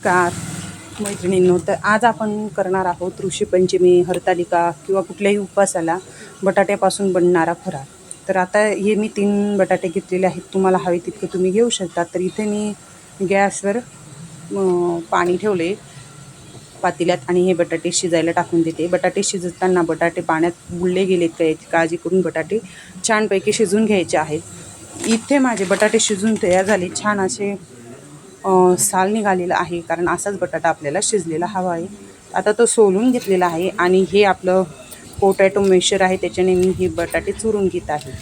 नमस्कार मैत्रिणींनो तर आज आपण करणार आहोत ऋषीपंचमी हरतालिका किंवा कुठल्याही उपवासाला बटाट्यापासून बनणारा फराळ. तर आता हे मी तीन बटाटे घेतलेले आहेत तुम्हाला हवे तितके तुम्ही घेऊ शकता. तर इथे मी गॅसवर पाणी ठेवले पातेल्यात आणि हे बटाटे शिजायला टाकून देते. बटाटे शिजताना बटाटे पाण्यात बुडले गेलेत का याची काळजी करून बटाटे छानपैकी शिजून घ्यायचे आहेत. इथे माझे बटाटे शिजून तयार झाले. छान असे साल निघालेला आहे कारण असाच बटाटा आपल्याला शिजलेला हवा आहे. आता तो सोलून घेतलेला आहे आणि हे आपलं पोटॅटो मेशर आहे त्याच्याने मी हे बटाटे चुरून घेत आहे.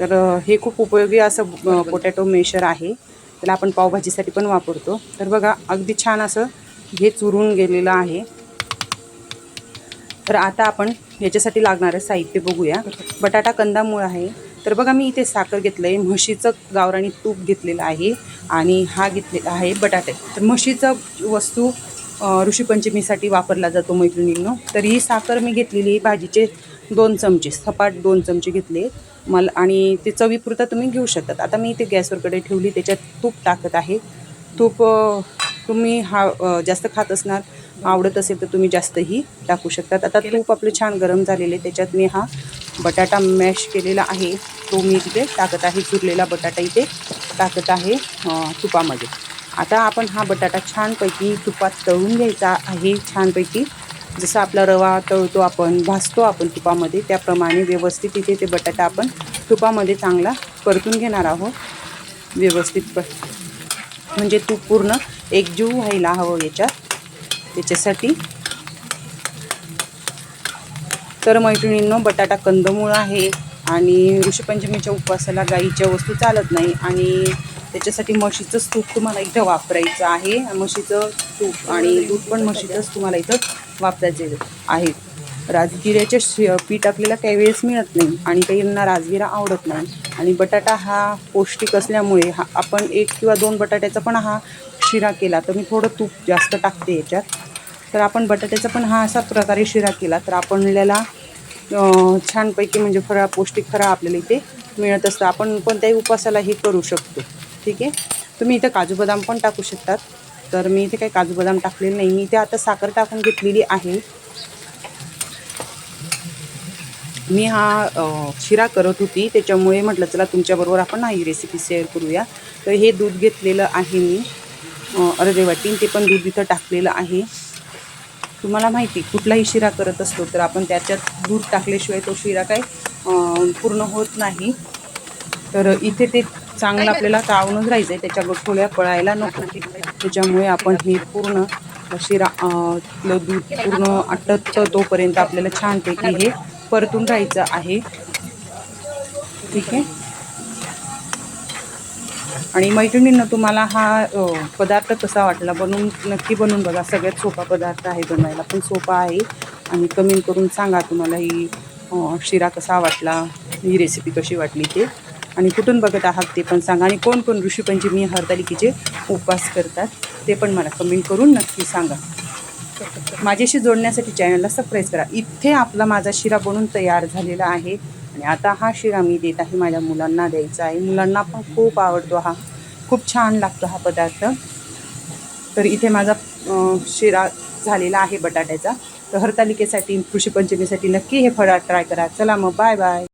तर हे खूप उपयोगी असं पोटॅटो मेशर आहे. त्याला आपण पावभाजीसाठी पण वापरतो. तर बघा अगदी छान असं हे चुरून गेलेलं आहे. तर आता आपण याच्यासाठी लागणारं साहित्य बघूया. बटाटा कंदामूळ आहे. तर बघा मी इथे साखर घेतलं आहे म्हशीचं गावराणी तूप घेतलेलं आहे आणि हा घेतलेला आहे बटाटे. तर म्हशीचं वस्तू ऋषीपंचमीसाठी वापरला जातो मैत्रिणींनो. तर ही साखर मी घेतलेली आहे भाजीचे दोन चमचे सपाट दोन चमचे घेतले मला आणि ते चवीपुरता तुम्ही घेऊ शकतात. आता मी इथे गॅसवर कडे ठेवली त्याच्यात तूप टाकत आहे. तूप तुम्ही हा जास्त खात असणार आवडत असेल तर तुम्ही जास्तही टाकू शकतात. आता तूप आपलं छान गरम झालेले त्याच्यात मी हा बटाटा मॅश केलेला आहे. तो मी तिथे टाकत आहे चुरलेला बटाटा इथे टाकत आहे तुपामध्ये. आता आपण हा बटाटा छानपैकी तुपात तळून घ्यायचा आहे. छानपैकी जसं आपला रवा तळतो आपण भाजतो आपण तुपामध्ये त्याप्रमाणे व्यवस्थित इथे ते बटाटा आपण तुपामध्ये चांगला परतून घेणार आहोत. व्यवस्थित प म्हणजे तूप पूर्ण एकजीव व्हायला हवं याच्यात. त्याच्यासाठी तर मैत्रिणींनो बटाटा कंदमूळ आहे आणि ऋषीपंचमीच्या उपवासाला गाईच्या वस्तू चालत नाही आणि त्याच्यासाठी म्हशीचंच तूप तुम्हाला इथं वापरायचं आहे. म्हशीचं तूप आणि दूध पण म्हशीचंच तुम्हाला इथं वापरायचे आहे. राजगिऱ्याचे शि पीठ आपल्याला काही वेळेस मिळत नाही आणि काहींना राजगिरा आवडत नाही. आणि बटाटा हा पौष्टिक असल्यामुळे हा आपण एक किंवा दोन बटाट्याचा पण हा शिरा केला तर मी थोडं तूप जास्त टाकते याच्यात. तर आपण बटाट्याचा पण हा असा प्रकारे शिरा केला. तर आपल्याला छानपैकी म्हणजे फळा पौष्टिक फळा आपल्याला इथे मिळत असतं. आपण कोणत्याही उपवासाला हे करू शकतो. ठीक आहे? तुम्ही इथं काजू बदाम पण टाकू शकतात. तर मी इथे काही काजू बदाम टाकलेले नाही. मी इथे आता साखर टाकून घेतलेली आहे. मी हा शिरा करत होती. त्याच्यामुळे म्हटलं चला तुमच्याबरोबर आपण ही रेसिपी शेअर करूया. तर हे दूध घेतलेलं आहे मी. अ, अर्धे ते पण दूध इथं टाकलेलं आहे. तुम्हाला माहिती कुठलाही शिरा करत असतो तर आपण त्याच्यात दूध टाकल्याशिवाय तो शिरा काय पूर्ण होत नाही. तर इथे ते चांगलं आपल्याला तावूनच राहायचं आहे त्याच्या गोठोळ्या पळायला नको. त्याच्यामुळे आपण हे पूर्ण शिरा आपलं दूध पूर्ण आटत तोपर्यंत आपल्याला छानपैकी हे परतून राहायचं आहे. ठीक आहे? आणि मैत्रिणींना तुम्हाला हा पदार्थ कसा वाटला? बनवून नक्की बनवून बघा. सगळ्यात सोपा पदार्थ आहे बनवायला पण सोपा आहे. आणि कमेंट करून सांगा तुम्हाला ही शिरा कसा वाटला ही रेसिपी कशी वाटली ते. आणि कुठून बघत आहात ते पण सांगा. आणि कोण कोण ऋषीपंचमी हरतालिकेचे उपवास करतात ते पण मला कमेंट करून नक्की सांगा. माझ्याशी जोडण्यासाठी चॅनलला सबस्क्राईब करा. इथे आपला माझा शिरा बनून तयार झालेला आहे. आणि आता हा शिरा मी देत आहे माझ्या मुलांना द्यायचा आहे. मुलांना पण खूप आवडतो हा. खूप छान लागतो हा पदार्थ. तर इथे माझा शिरा झालेला आहे बटाट्याचा. तर हरतालिकेसाठी कृषीपंचमीसाठी नक्की हे फळा ट्राय करा. चला मग बाय बाय